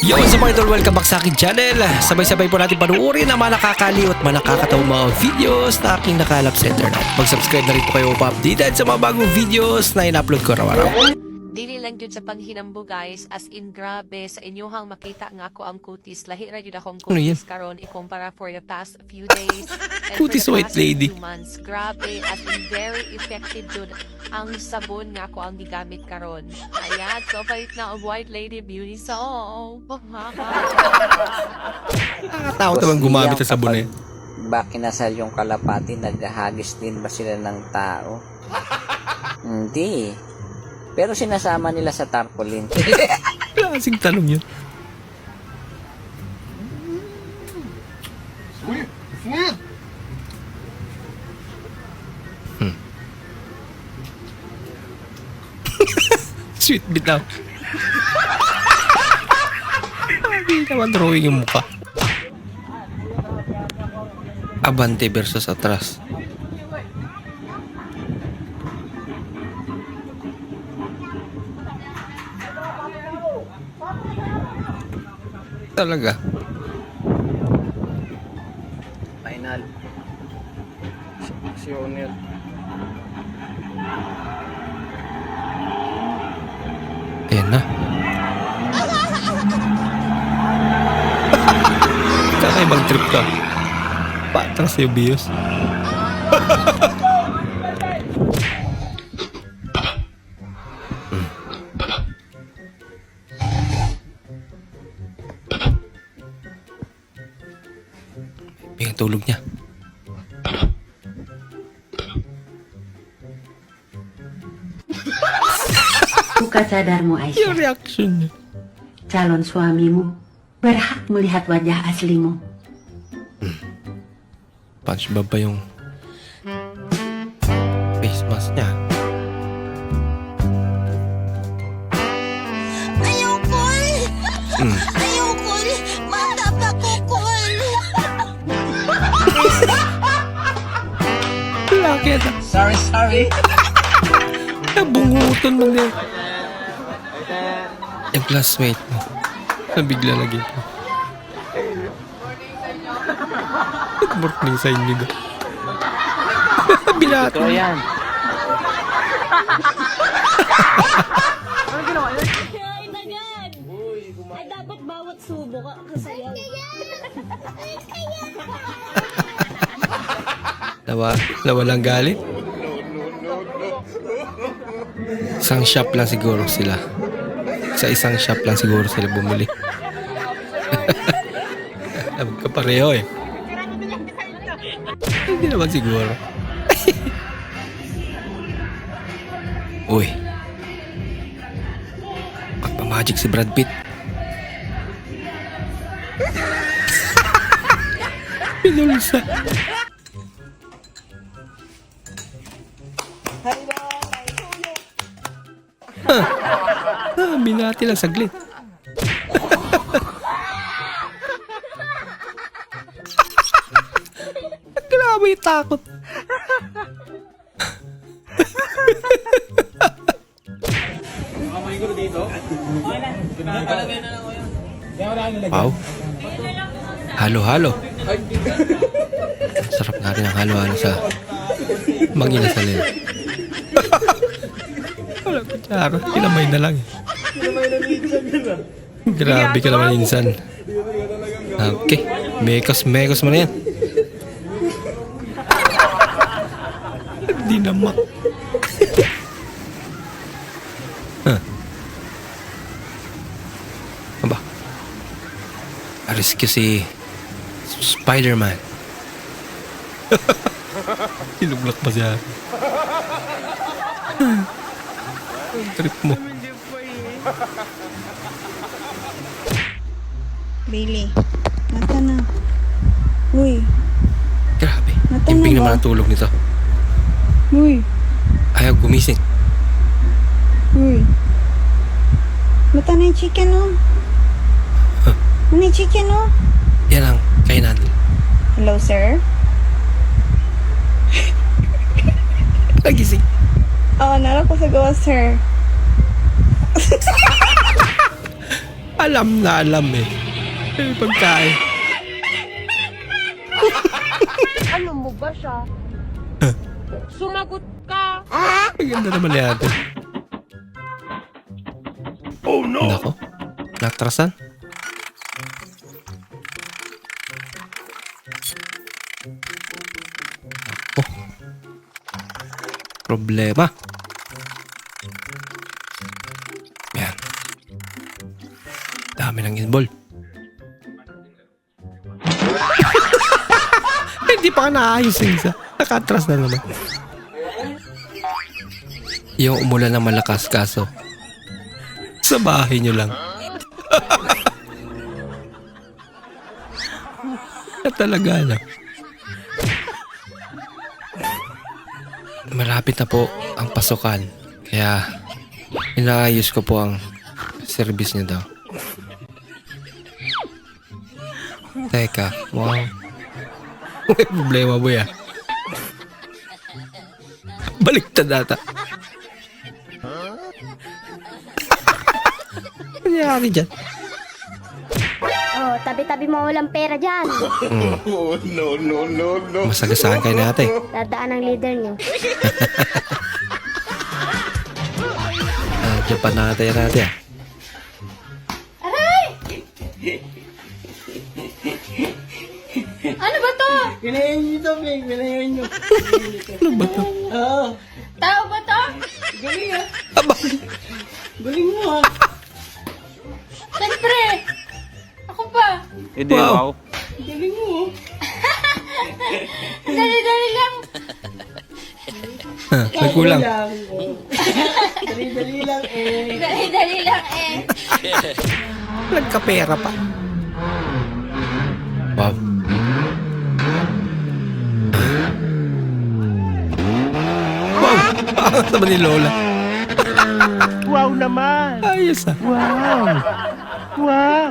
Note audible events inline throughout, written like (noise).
Yo, what's up mga idol? Welcome back sa aking channel. Sabay-sabay po natin panuorin ang mga nakakaliw at mga nakakatawang mga videos na aking nakalap sa internet. Mag-subscribe na rin po kayo pa-updated sa mga bagong videos na in-upload ko araw-araw. Dili lang jud sa panghinambo guys, as in grabe sa inyohang makita nga ako ang kutis. Lahi akong Ano yan? kutis karon ikumpara for the past few days. (laughs) Kutis the white lady. months. Grabe, in very effective jud ang sabon nga ako ang gigamit karon. Ayan, so palit na ang white lady beauty soap. Nakakatakot naman gumamit sa sabon eh. ba kinasal yung kalapati, naghahagis din ba sila ng tao? (laughs) Hindi. Pero sinasama nila sa tarpaulin. Klaseng tanong yun. Sweet bitaw. Hindi naman drawing yung mukha. Abante versus atras. Talaga. Final. Si O'Neal. Na. Kakaibang trip ka. Patras yung bios. Yung tulog niya. Buka cadarmu Aisyah. Calon suamimu berhak melihat wajah aslimu. Punch ba ba yung face mask niya? Ayoko! Mm. Ayoko! Kol! Bakit? Sorry, sorry. Nabungutan mo niya. Yung classmate mo. Nabigla lagi po. Good morning sa inyo. ga. (laughs) Binato. Ito yan. Ay, tagad! Ay, dapat bawat subo ka kasayaw. Nawa, nawalang galit. Isang shop lang siguro sila. Sa isang shop lang siguro sila bumili. (laughs) Magkapareho eh. Hindi naman siguro. (laughs) Uy. Magpamagic si Brad Pitt. (laughs) Pinulsa. Binati lang saglit. Grabe yung takot. Wow. Halo-halo. Sarap natin ang halo-halo sa mangina sa lil. Wala kutsara. Kinamay na lang. eh. Grabe ka naman insan. Okay. Mekos, mekos mo na yan. Hindi naman. huh. Aba. Rescue si Spider-Man. Sinublak pa siya. Trip mo. Bailey, mata na. Uy, Grabe. Mata Imping na naman ang tulog nito. uy, Ayaw gumising. uy. Mata na yung chicken, oh. Ano yung chicken, oh? Yan ang kainan. Hello, sir? Nagising. Oo, oh, nara ko sa gawa, sir. (laughs) Alam na alam eh. Eh, pagkain. Ano mo ba siya? Sumagot ka! Ang ganda naman ni ate. Oh no! Nako. Natrasan? Oh. Problema. Dami ng involved. (laughs) Hindi pa ka naayos yung isa. Nakatras na naman. Yung umulan ng malakas kaso. Sa bahay nyo lang. (laughs) na talaga na. Malapit na po ang pasukan. Kaya inaayos ko po ang service niyo daw. Teka, wow. (laughs) May problema mo ya. Baliktad ata. Ano nangyari dyan? Oh, tabi-tabi mo walang pera dyan. (laughs) Masagasaan kayo natin. Dadaan ang leader niyo. (laughs) Ah, dyan pa natin natin. ah. Ganayan nyo to, Meg. Ganayan nyo. (laughs) Ano ba to? Oo. Tao ba to? Galing ah. Aba, Galing mo ah. Siyempre! Ako pa! wow. Galing mo ah. Dali-dali lang! May kulang. Lang. oh. Dali-dali lang eh. Dali-dali lang eh! Nagkapera pa. Wow! Pangat naman ni Lola. Wow naman. Ayos ah. Wow. Wow.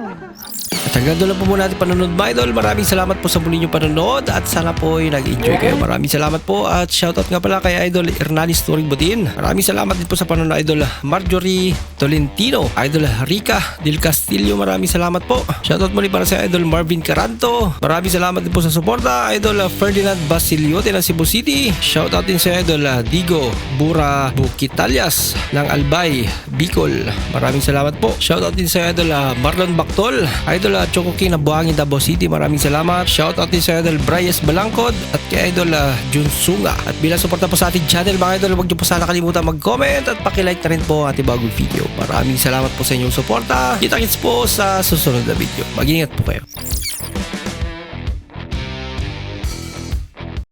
Hanggang doon lang po muna natin panonood mga idol. Maraming salamat po sa muli niyong panonood at sana po ay nag-enjoy kayo. Maraming salamat po at shoutout nga pala kay Idol Hernani Story Budin. Maraming salamat din po sa panonood Idol Marjorie Tolentino, Idol Rica Del Castillo. Maraming salamat po. Shoutout muli para sa Idol Marvin Caranto. Maraming salamat din po sa suporta Idol Ferdinand Basiliote ng Cebu City. Shoutout din sa Idol Digo Bura Bukitalias ng Albay, Bicol. Maraming salamat po. Shoutout din sa Idol Marlon Bactol, Idol Choco King na Buhangin Davao City. Maraming salamat. Shoutout din sa Idol Bryce Balangkod at kay Idol uh, Jun Sunga. At bilang suporta po sa ating channel mga idol, huwag niyo po sana kalimutan mag-comment at pakilike na rin po ang ating bagong video. Maraming salamat po sa inyong suporta. Kita-kits po sa susunod na video. Mag-ingat po kayo.